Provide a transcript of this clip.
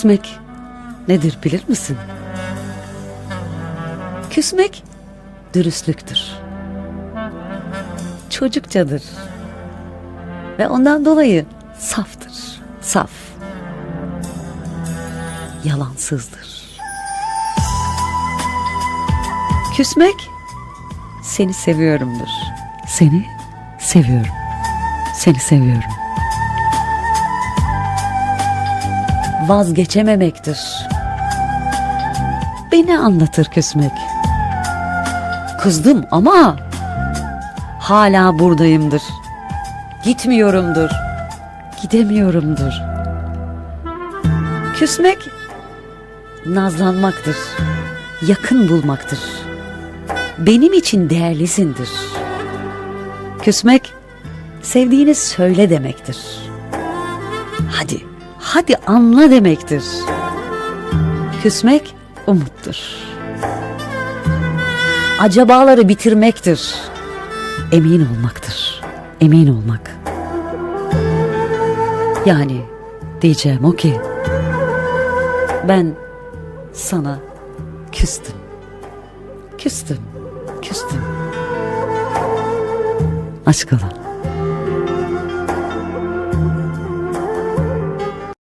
Küsmek nedir bilir misin? Küsmek dürüstlüktür. Çocukçadır. Ve ondan dolayı saftır. Saf. Yalansızdır. Küsmek seni seviyorumdur. Seni seviyorum. Seni seviyorum. Vazgeçememektir. Beni anlatır küsmek. Kızdım ama hala buradayımdır. Gitmiyorumdur. Gidemiyorumdur. Küsmek nazlanmaktır. Yakın bulmaktır. Benim için değerlisindir. Küsmek sevdiğini söyle demektir. Hadi, hadi anla demektir. Küsmek umuttur. Acabaları bitirmektir. Emin olmaktır. Emin olmak. Yani diyeceğim o ki ben sana küstüm. Küstüm. Küstüm. Aşk ola.